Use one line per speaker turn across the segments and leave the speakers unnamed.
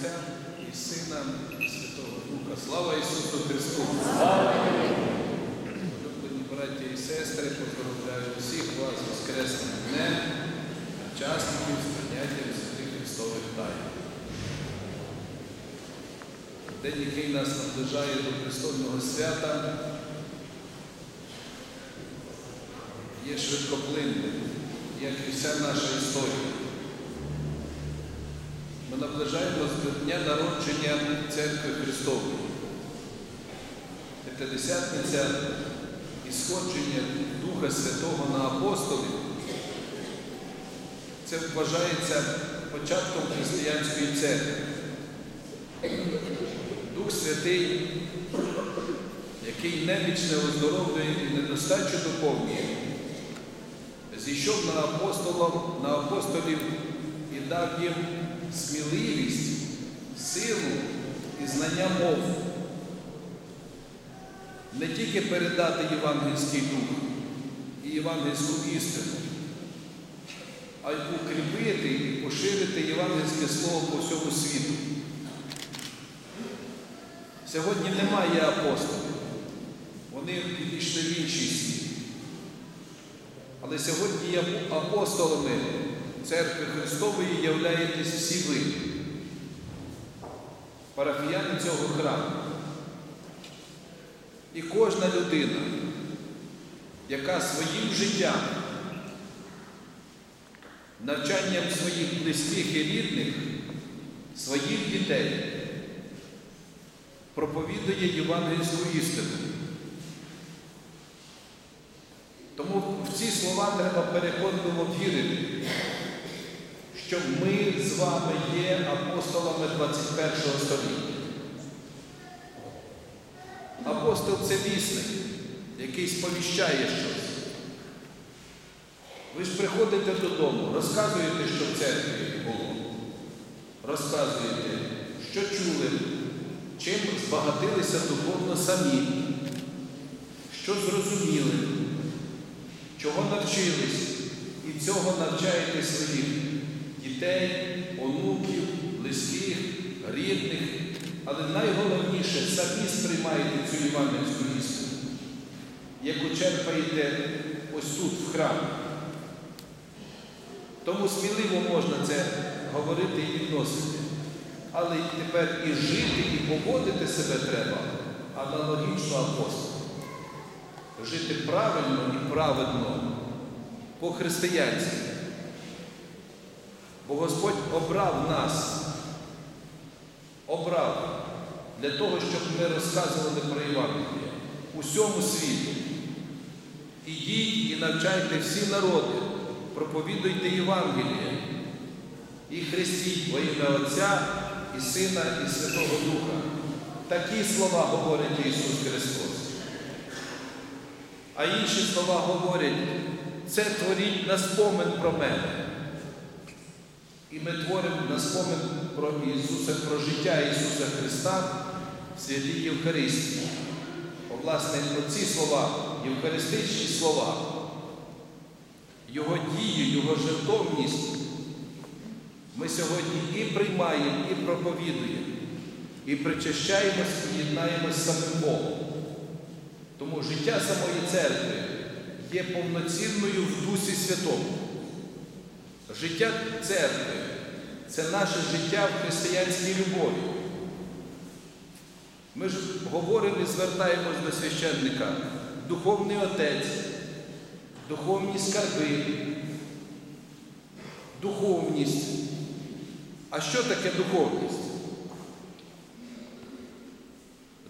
Отця і Сина, і Святого Духа. Слава Ісусу Христу! Улюблені браті і сестри, поздравляю всіх вас Воскресним днем, учасників з прийняттям святих Христових тайн. День, який нас наближає до престольного свята, є швидкоплинним, як і вся наша історія. Ми наближаємося до дня народження Церкви Христової. П'ятидесятниця і сходження Духа Святого на апостолів це вважається початком християнської церкви. Дух Святий, який немічне оздоровлює і недостачу доповнює, зійшов на апостолів, на апостолів і дав їм сміливість, силу і знання мов. Не тільки передати євангельський дух і євангельську істину, а й укріпити і поширити євангельське слово по всьому світу. Сьогодні немає апостолів. Вони підійшли в інший світ. Але сьогодні є апостолами Церкви Христової являєтесь всі ви, парафіяни цього храму. І кожна людина, яка своїм життям, навчанням своїх близьких і рідних, своїх дітей, проповідує євангельську істину. Тому в ці слова треба переконливо вірити, що ми з вами є апостолами 21 століття. Апостол це вісник, який сповіщає щось. Ви ж приходите додому, розказуєте, що в церкві було. Розказуєте, що чули, чим збагатилися духовно самі, що зрозуміли, чого навчились, і цього навчаєте своїх дітей, онуків, близьких, рідних, але найголовніше самі сприймаєте цю євангельську істину, яку черпаєте ось тут, в храмі. Тому сміливо можна це говорити і відносити. Але тепер і жити, і поводити себе треба аналогічно апостолу. Жити правильно і праведно по-християнськи. Бо Господь обрав нас, обрав для того, щоб ми розказували про Євангеліє усьому світу. Ідіть і навчайте всі народи, проповідуйте Євангеліє і хрестіть во ім'я Отця і Сина, і Святого Духа. Такі слова говорить Ісус Христос. А інші слова говорять, це творіть на спомин про мене. І ми творимо на спомин про Ісуса, про життя Ісуса Христа в святій Євхаристії. О, власне, оці слова, євхаристичні слова, Його дію, Його жертовність ми сьогодні і приймаємо, і проповідуємо, і причащаємось, і єднаємось з самим Богом. Тому життя самої церкви є повноцінною в Дусі Святому. Життя церкви це наше життя в християнській любові. Ми ж говоримо і звертаємось до священника, духовний отець, духовні скарби, духовність. А що таке духовність?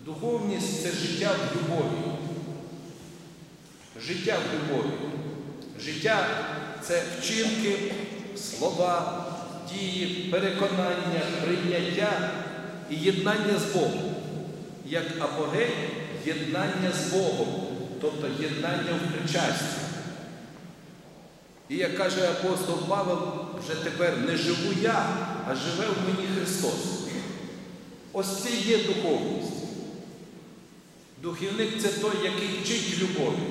Духовність це життя в любові. Життя в любові. Життя це вчинки, слова, дії, переконання, прийняття і єднання з Богом. Як апогей єднання з Богом, тобто єднання в причасті. І як каже апостол Павел, вже тепер не живу я, а живе в мені Христос. Ось це є духовність. Духівник це той, який вчить любові.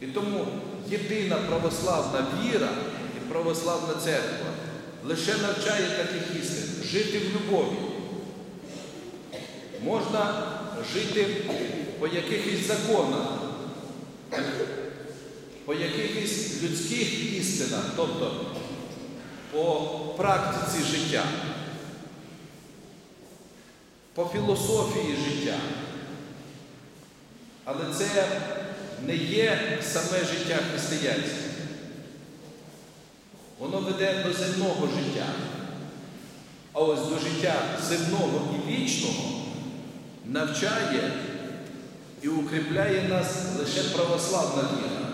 І тому єдина православна віра і православна церква лише навчає таких істин жити в любові. Можна жити по якихось законах, по якихось людських істинах, тобто по практиці життя, по філософії життя. Але це не є саме життя християнське. Воно веде до земного життя. А ось до життя земного і вічного навчає і укріпляє нас лише православна віра,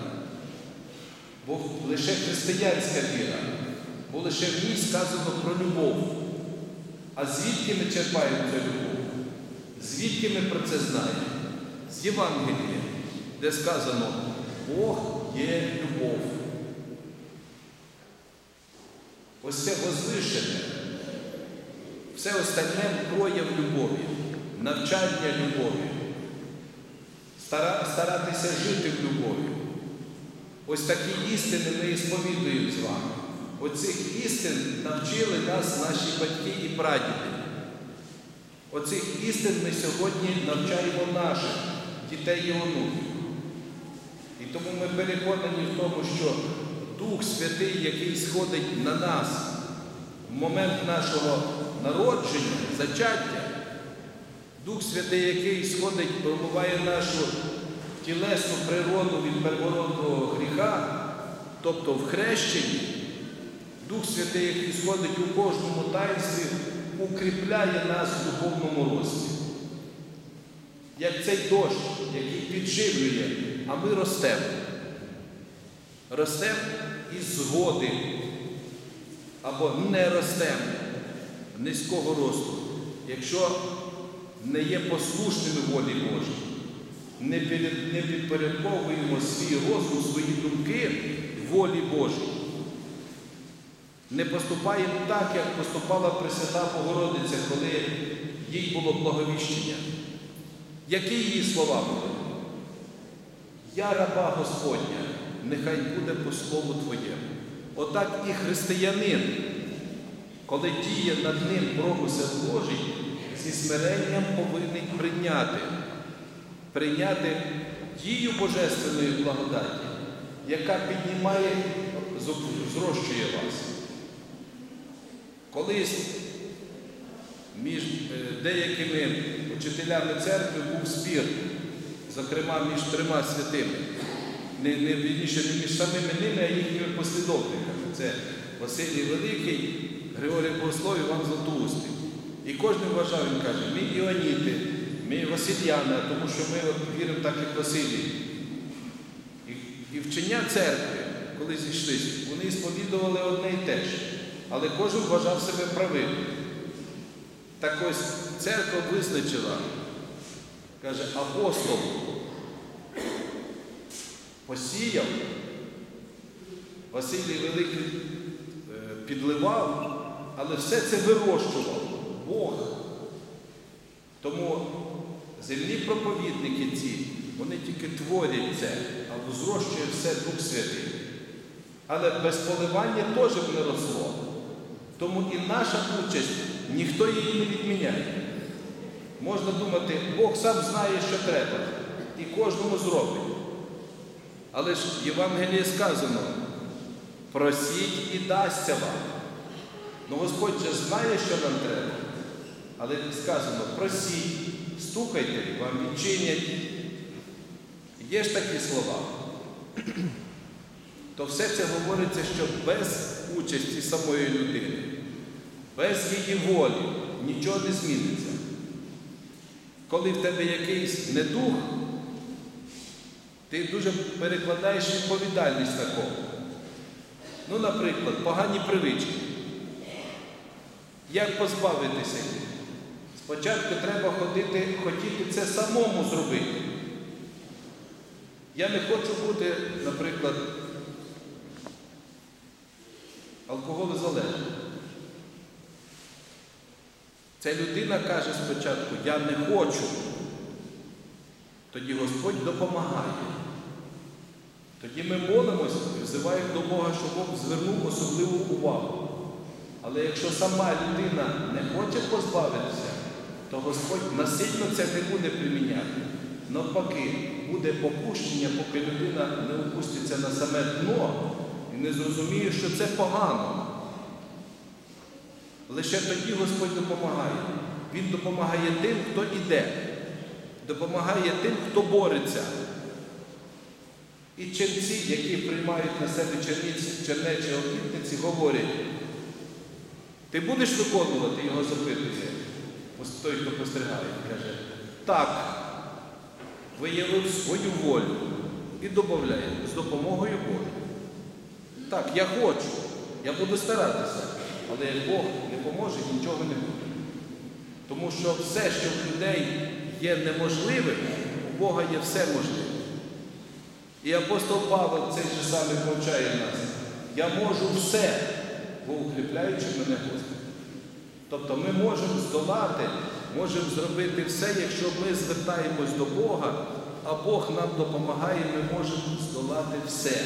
бо лише християнська віра, бо лише в ній сказано про любов. А звідки ми черпаємо цю любов? Звідки ми про це знаємо? З Євангелія, де сказано, Бог є любов. Ось це возвишене. Все остальне прояв любові, навчання любові, старатися жити в любові. Ось такі істини ми і сповідуємо з вами. Оцих істин навчили нас наші батьки і прадіди. Оцих істин ми сьогодні навчаємо наших дітей і онуків. І тому ми переконані в тому, що Дух Святий, який сходить на нас в момент нашого народження, зачаття, Дух Святий, який сходить, промиває нашу тілесну природу від первородного гріха, тобто в хрещенні, Дух Святий, який сходить у кожному таїнстві, укріпляє нас в духовному рості. Як цей дощ, який підживлює, а ми ростемо. Ростемо із згоди або не ростемо низького росту, якщо не є послушними волі Божій, не, під, не підпорядковуємо свій розум, свої думки волі Божій. Не поступаємо так, як поступала Пресвята Богородиця, коли їй було благовіщення. Які її слова були? Я раба Господня, нехай буде по слову Твоєму. Отак і християнин, коли діє над ним промисел Божий, зі смиренням повинен прийняти, прийняти дію Божественної благодаті, яка піднімає, зрощує вас. Колись між деякими учителями церкви був спір, зокрема між трьома святими, не, не, вірніше, не між самими ними, а їхніми послідовниками. Це Василій Великий, Григорій Богослов, Іван Златоустий. І кожен вважав, він каже, ми Іоніти, ми Васильяна, тому що ми віримо так, як Василій. І, і вчення церкви, коли зійшлися, вони сповідували одне і те ж. Але кожен вважав себе правим. Так ось церква визначила, каже, апостол посіяв, Василій Великий підливав, але все це вирощував Бог. Тому земні проповідники ці, вони тільки творять це, а зрощує все Дух Святий. Але без поливання теж не росло. Тому і наша участь, ніхто її не відміняє. Можна думати, Бог сам знає, що треба, і кожному зробить. Але ж в Євангелії сказано, просіть і дасться вам. Ну Господь же знає, що нам треба. Але сказано, просіть, стукайте, вам відчинять. Є ж такі слова. То все це говориться, що без участі самої людини, без її волі нічого не зміниться. Коли в тебе якийсь недух, ти дуже перекладаєш відповідальність на кого. Ну, наприклад, погані привички. Як позбавитися їх? Спочатку треба ходити, хотіти це самому зробити. Я не хочу бути, наприклад, алкоголезалежним. Ця людина каже спочатку, я не хочу. Тоді Господь допомагає. Тоді ми молимося і взиваємо до Бога, щоб Бог звернув особливу увагу. Але якщо сама людина не хоче позбавитися, то Господь насильно це не буде приміняти. Навпаки, буде попущення, поки людина не опуститься на саме дно і не зрозуміє, що це погано. Лише тоді Господь допомагає. Він допомагає тим, хто іде, допомагає тим, хто бореться. І ченці, які приймають на себе черниці, чернечі обітниці, говорять, ти будеш виконувати його запитує? Той, хто постерігає, каже, так, виявив свою волю і додає, з допомогою Божою. Так, я хочу, я буду старатися, але як Бог не поможе, нічого не буде. Тому що все, що в людей є неможливим, у Бога є все можливе. І апостол Павло цей же самий повчає нас. Я можу все, бо укріпляючи мене Господь. Тобто ми можемо здолати, можемо зробити все, якщо ми звертаємось до Бога, а Бог нам допомагає, ми можемо здолати все.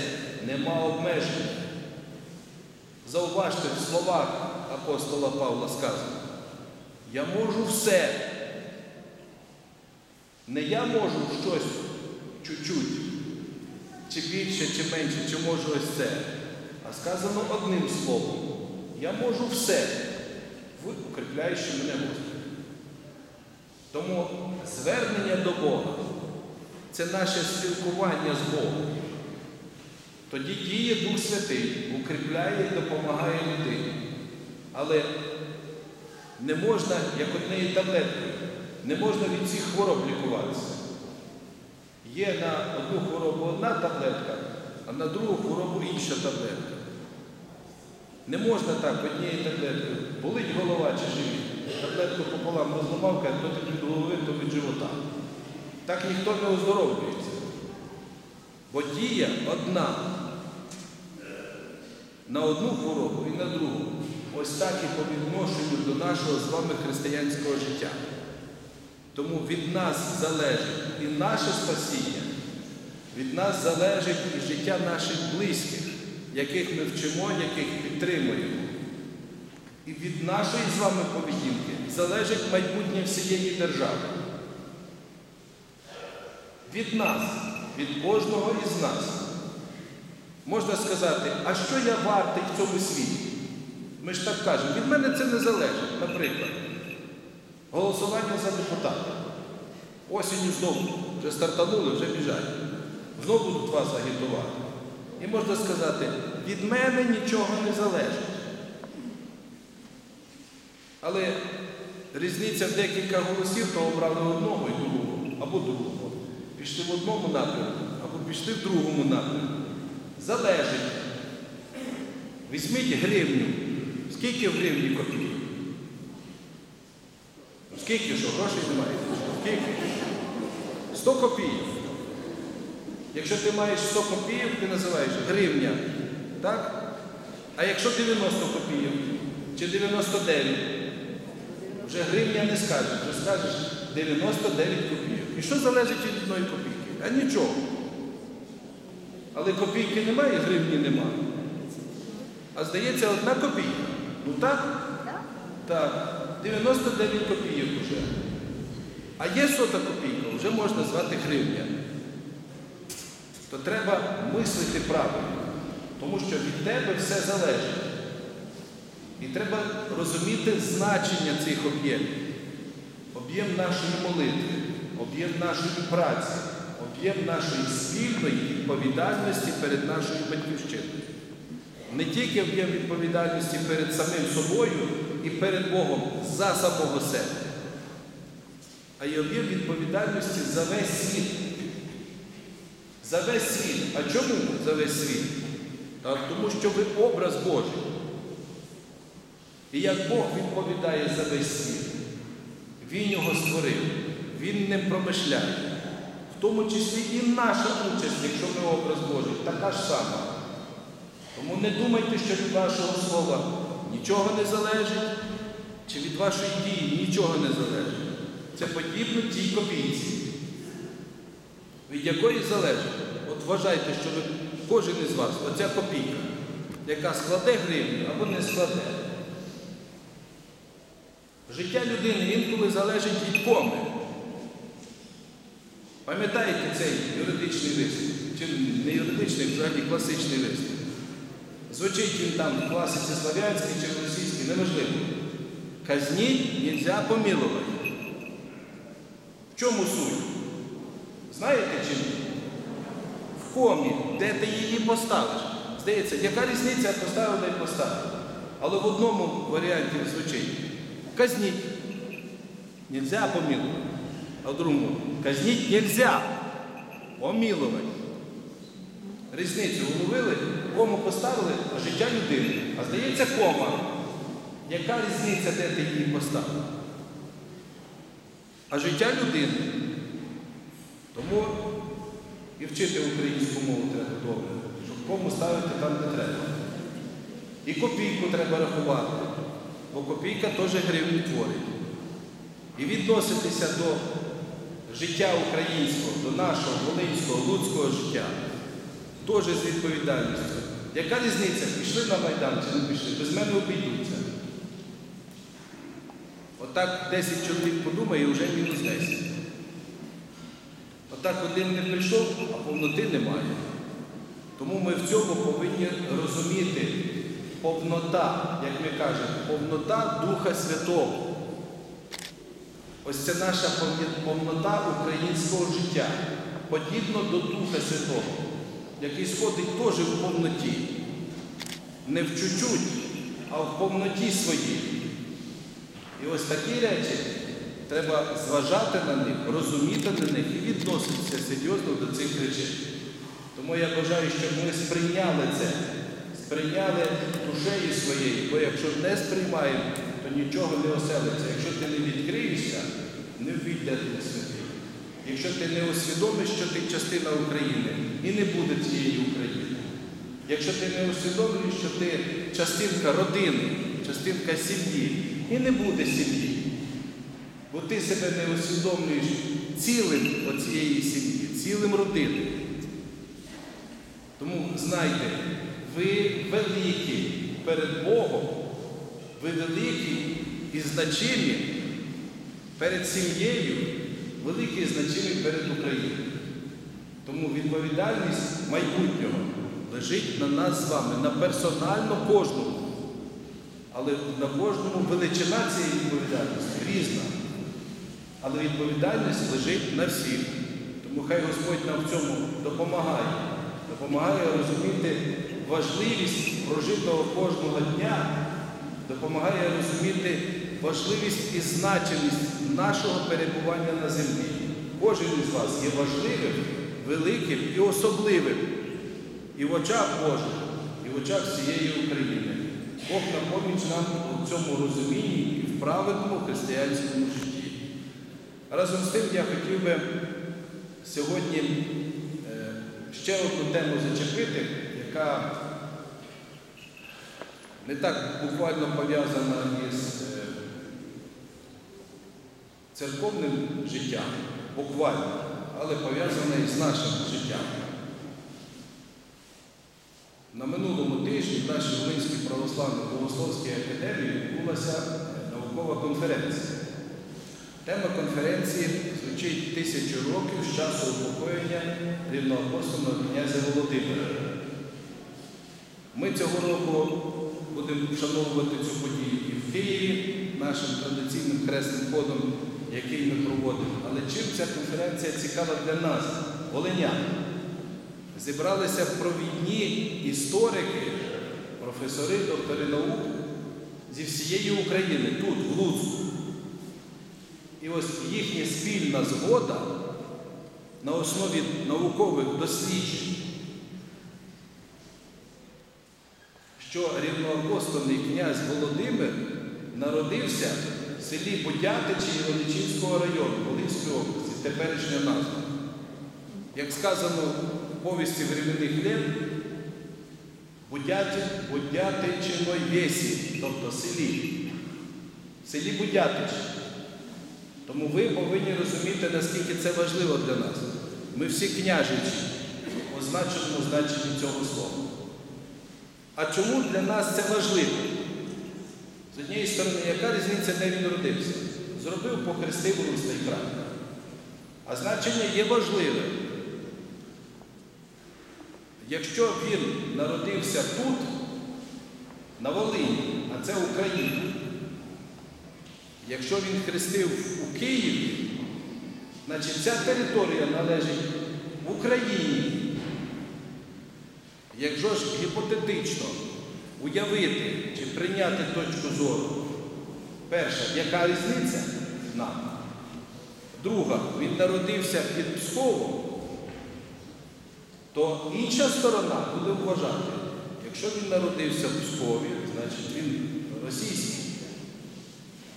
Нема обмежень. Зауважте, в словах апостола Павла сказано, я можу все. Не я можу щось чуть-чуть, чи більше, чи менше, чи можу ось це. А сказано одним словом. Я можу все, ви укріпляючи мене Господь. Тому звернення до Бога це наше спілкування з Богом. Тоді діє Дух Святий, укріпляє і допомагає людині. Але не можна, як однією таблеткою, не можна від цих хвороб лікуватися. Є на одну хворобу одна таблетка, а на другу хворобу інша таблетка. Не можна так однією таблеткою. Болить голова чи живіт. Таблетку пополам розламав, каже, то ти від голови, то від живота. Так ніхто не оздоровлюється. Бо дія одна. На одну хворобу і на другу. Ось так і по відношенню до нашого з вами християнського життя. Тому від нас залежить і наше спасіння, від нас залежить і життя наших близьких, яких ми вчимо, яких підтримуємо. І від нашої з вами поведінки залежить майбутнє всієї держави. Від нас, від кожного із нас. Можна сказати, а що я вартий в цьому світі? Ми ж так кажемо, від мене це не залежить, наприклад. Голосування за депутата. Осінню знову вже стартанули, вже біжать. Знову будуть вас агітувати. І можна сказати, від мене нічого не залежить. Але різниця в декілька голосів, то обрали одного і другого, або другого. Пішли в одному напрямку, або пішли в другому напрямку. Залежить. Візьміть гривню. Скільки в гривні копійок? Скільки що? Грошей немає? Скільки? 100 копійок. Якщо ти маєш 100 копійок, ти називаєш гривня. Так? А якщо 90 копійок чи 99, вже гривня не скажеш, вже скажеш 99 копійок. І що залежить від одної копійки? А нічого. Але копійки немає, гривні немає. А здається, одна копійка. Ну так? Так. 99 копійок вже. А є сота копійка, вже можна звати гривня. То треба мислити правильно, тому що від тебе все залежить. І треба розуміти значення цих об'ємів. Об'єм нашої молитви, об'єм нашої праці, об'єм нашої спільної відповідальності перед нашою батьківщиною. Не тільки об'єм відповідальності перед самим собою і перед Богом за самого себе, а й об'єм відповідальності за весь світ. За весь світ. А чому за весь світ? Так, тому що ви образ Божий. І як Бог відповідає за весь світ, Він його створив, Він ним промишляє. В тому числі і наша участь, якщо ми образ Божий, така ж сама. Тому не думайте, що від вашого слова нічого не залежить, чи від вашої дії нічого не залежить. Це подібно тій копійці, від якої залежить. От вважайте, що ви, кожен із вас, оця копійка, яка складе гривню або не складе. Життя людини інколи залежить від коми. Пам'ятаєте цей юридичний лист? Чи не юридичний, взагалі класичний лист? Звучить він там в класиці славянській чи в російській, неважливо. Казніть нельзя помилувати. В чому суть? Знаєте чи ні? В комі, де ти її поставиш. Здається, яка різниця поставила і поставила? Але в одному варіанті звучить казніть. Нельзя помилувати. А в другому казніть нельзя помилувати. Різницю уловили, кому поставили, життя людини. А здається, кома. Яка різниця, де ти її поставив? А життя людини. Тому і вчити українську мову треба добре, щоб кому ставити там, де треба. І копійку треба рахувати, бо копійка теж гривню творить. І відноситися до життя українського, до нашого волинського, луцького життя теж з відповідальністю. Яка різниця, пішли на Майдан чи не пішли? Без мене обійдуться. Отак 10 чоловік подумає і вже мінус 10. Отак один не прийшов, а повноти немає. Тому ми в цьому повинні розуміти повнота, як ми кажемо, повнота Духа Святого. Ось це наша повнота українського життя, подібно до Духа Святого, який сходить теж в повноті. Не в чуть-чуть, а в повноті своїй. І ось такі речі треба зважати на них, розуміти на них і відноситися серйозно до цих речей. Тому я бажаю, щоб ми сприйняли це, сприйняли душею своєю, бо якщо не сприймаємо, то нічого не оселиться. Якщо ти не відкриєшся, не ввійде Дух Святий. Якщо ти не усвідомиш, що ти частина України і не буде цієї України. Якщо ти не усвідомлюєш, що ти частинка родини, частинка сім'ї, і не буде сім'ї. Бо ти себе не усвідомлюєш цілим оцієї сім'ї, цілим родини. Тому знайте, ви великі перед Богом, ви великі і значимі перед сім'єю, великі і перед Україною. Тому відповідальність майбутнього лежить на нас з вами, на персонально кожному. Але на кожному величина цієї відповідальності різна. Але відповідальність лежить на всіх. Тому хай Господь нам в цьому допомагає, допомагає розуміти важливість прожитого кожного дня, допомагає розуміти важливість і значимість нашого перебування на землі. Кожен із вас є важливим, великим і особливим і в очах Божих, і в очах всієї України. Бог на поміч нам у цьому розумінні і в праведному християнському житті. Разом з тим я хотів би сьогодні е, ще одну тему зачепити, яка не так буквально пов'язана із церковним життям, буквально, але пов'язана із нашим життям. На минулому тижні в нашій Волинській православній богословській академії відбулася наукова конференція. Тема конференції звучить тисячу років з часу упокоєння рівноапостольного князя Володимира. Ми цього року будемо вшановувати цю подію і в Києві нашим традиційним хресним ходом, який ми проводимо. Але чим ця конференція цікава для нас, волинян? Зібралися провідні історики, професори, доктори наук зі всієї України, тут, в Луцьку. І ось їхня спільна згода на основі наукових досліджень, що рівноапостольний князь Володимир народився селі Будятичі Іваничівського району Волинської області, теперішня назва. Як сказано в повісті временних лет, Будятичиной весі, тобто селі. Селі Будятич. Тому ви повинні розуміти, наскільки це важливо для нас. Ми всі княжичі, означеному значенні цього слова. А чому для нас це важливо? З однієї сторони, яка різниця, де він родився? Зробив, похрестив Русь та й край. А значення є важливе. Якщо він народився тут, на Волині, а це Україна, якщо він хрестив у Києві, значить ця територія належить Україні. Якщо ж гіпотетично уявити чи прийняти точку зору, перша, яка різниця нам? Друга, він народився під Псковом, то інша сторона буде вважати, якщо він народився в Пскові, значить він російський.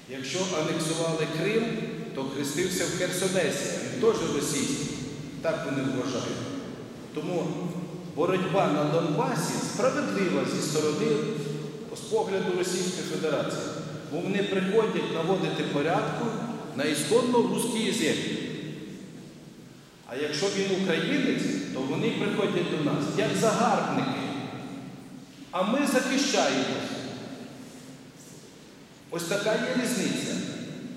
Якщо анексували Крим, то хрестився в Херсонесі, він теж російський. Так вони вважають. Тому боротьба на Донбасі справедлива зі сторони з погляду Російської Федерації. Бо вони приходять наводити порядку на ісконно русські землі. А якщо він українець, то вони приходять до нас як загарбники. А ми захищаємося. Ось така є різниця.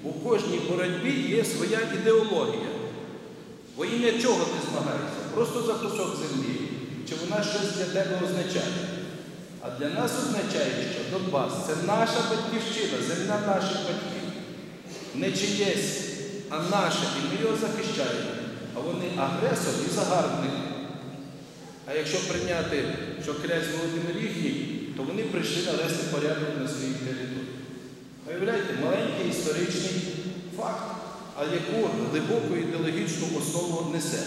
У кожній боротьбі є своя ідеологія. Во ім'я чого ти змагаєшся? Просто за кусок землі. Чи вона щось для тебе означає? А для нас означає, що Донбас це наша батьківщина, земля наших батьків. Не чиєсь, а наше, і ми його захищаємо. А вони агресор і загарбник. А якщо прийняти, що князь Володимир їхній, то вони прийшли навести порядок на своїй території. Уявляєте, маленький історичний факт, а яку глибоку ідеологічну основу несе.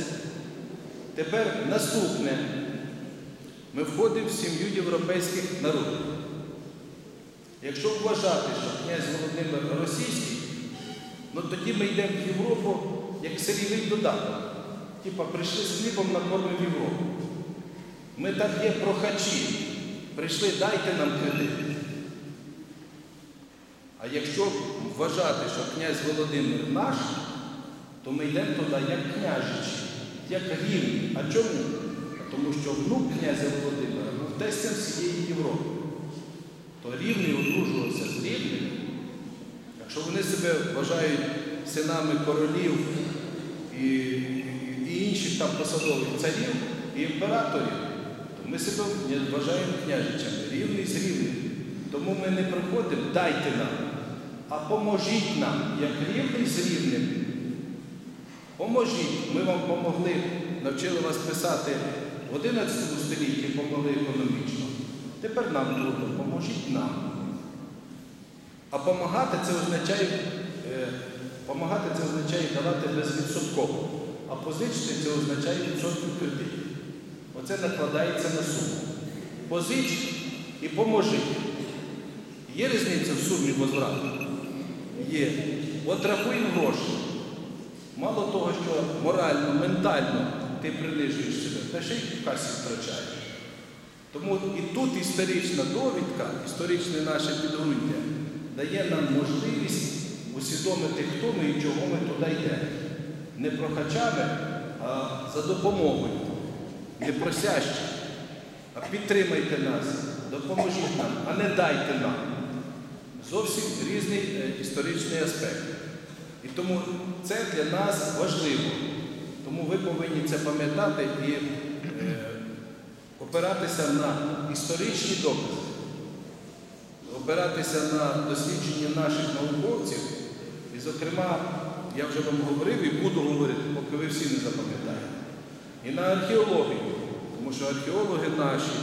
Тепер наступне. Ми входимо в сім'ю європейських народів. Якщо вважати, що князь Володимир російський, ну тоді ми йдемо в Європу як сирійний додаток. Типа прийшли з хлібом накормив Європу. Ми так є прохачі. Прийшли, дайте нам кредит. А якщо вважати, що князь Володимир наш, то ми йдемо туди як княжичі, як рівні. А чому? Тому що внук князя Володимира був тестем всієї Європи. То рівний одружувався з рівним. Якщо вони себе вважають синами королів і, і інших там посадових царів і імператорів, то ми себе вважаємо княжичами, рівний з рівним. Тому ми не приходимо, дайте нам, а поможіть нам, як рівний з рівним. Поможіть, ми вам помогли, навчили вас писати в 11 столітті, помогли економічно. Тепер нам трудно, поможіть нам. А помагати це означає, е, помагати це означає давати безвідсотково, а позичити це означає відсотку кредитів. Оце накладається на суму. Позич і поможи. Є різниця в сумі возврату? Є. От рахуємо гроші. Мало того, що морально, ментально ти принижуєш себе, та ще й в касі втрачаєш. Тому і тут історична довідка, історичне наше підґрунтя дає нам можливість усвідомити, хто ми і чого ми туди йдемо. Не прохачами, а за допомогою. Не просяще, а підтримайте нас, допоможіть нам, а не дайте нам. Зовсім різний е, історичний аспект. І тому це для нас важливо. Тому ви повинні це пам'ятати і е, опиратися на історичні докази, опиратися на дослідження наших науковців. І, зокрема, я вже вам говорив і буду говорити, поки ви всі не запам'ятаєте. І на археологію, тому що археологи наші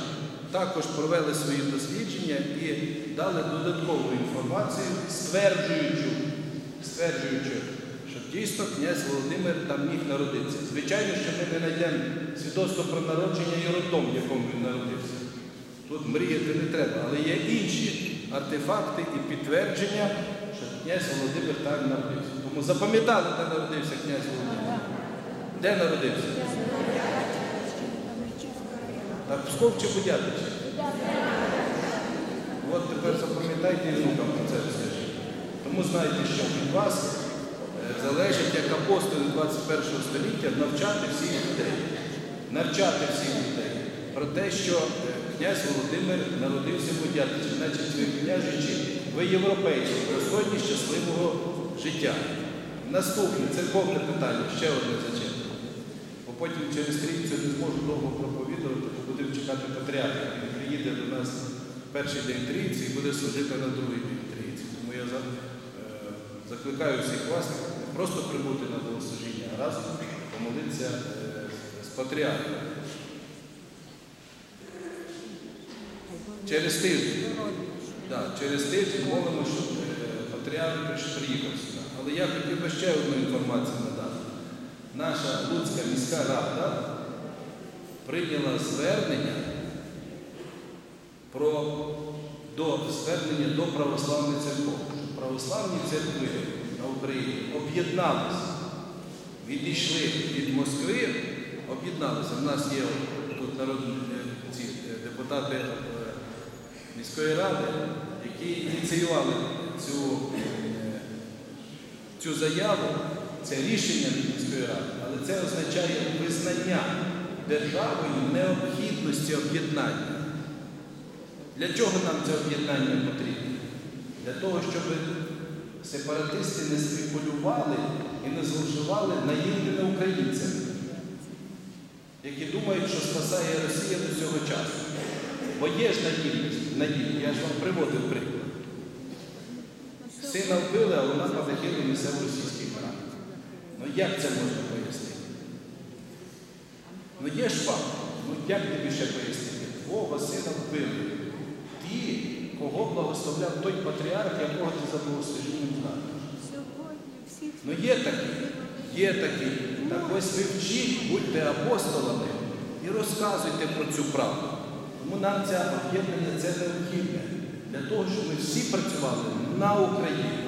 також провели свої дослідження і дали додаткову інформацію, стверджуючи, стверджуючи, дійсно князь Володимир там міг народитися. Звичайно, що ми не знайдемо свідоцтво про народження і роддом, в якому він народився. Тут мріяти не треба, але є інші артефакти і підтвердження, що князь Володимир там народився. Тому запам'ятали, де народився князь Володимир. Де народився? Так, Псков чи Будятич? От тепер запам'ятайте і внукам про це розкажіть. Тому знайте, що від вас залежить як апостоли 21 століття навчати всіх людей. Навчати всіх людей про те, що е, князь Володимир народився в Будятичі, значить ви княжичі, ви європейці, достойні щасливого життя. Наступне церковне питання, ще одне зачепне. Бо потім через трійцю не зможу довго проповідувати, бо будемо чекати патріарха. Він приїде до нас перший день трійці і буде служити на другий день трійці. Тому я е, закликаю всіх вас просто прибути на богослужіння, а разом помолитися е, з патріархом. Через тиждень. Да, через тиждень молимо, щоб е, патріарх приїхав сюди. Але я хотів би ще одну інформацію надати. Наша Луцька міська рада прийняла звернення про до звернення до православних церков. Православні церкви на Україні об'єдналися, відійшли від Москви, об'єдналися. У нас є тут народні е, е, депутати е, міської ради, які ініціювали цю, цю заяву, це рішення міської ради, але це означає визнання державою необхідності об'єднання. Для чого нам це об'єднання потрібно? Для того, щоб сепаратисти не спекулювали і не зловживали наївними українцями, які думають, що спасає Росія до цього часу. Бо є ж наївність, наївність. Я ж вам приводив приклад. Сина вбили, а вона несе в російський храм. Ну як це можна пояснити? Ну є ж факт. Ну як тобі ще пояснити? Твого сина вбили. Кого благословляв той патріарх, якого ти за богослужінням знаєш. Ну є такі, є такі. Так ось ви вчіть, будьте апостолами і розказуйте про цю правду. Тому нам це об'єднання це необхідне для того, щоб ми всі працювали на Україні,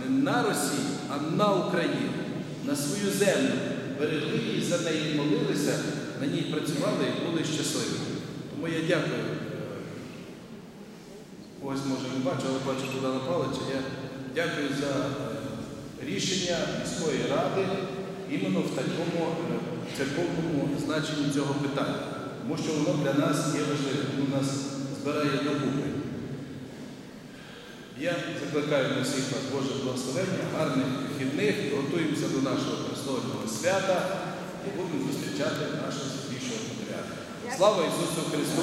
не на Росії, а на Україні, на свою землю. Берегли її за неї молилися, на ній працювали і були щасливі. Тому я дякую. Е, Ось може не бачу, але бачу Богдана Павловича. Я дякую за е, рішення міської ради іменно в такому е, церковному значенні цього питання. Тому що воно для нас є важливим, воно нас збирає докупи. Я закликаю на всіх вас Боже благословення, гарних вихідних, готуємося до нашого Христового свята і будемо зустрічати нашого святішого патріарха. Слава Ісусу Христу!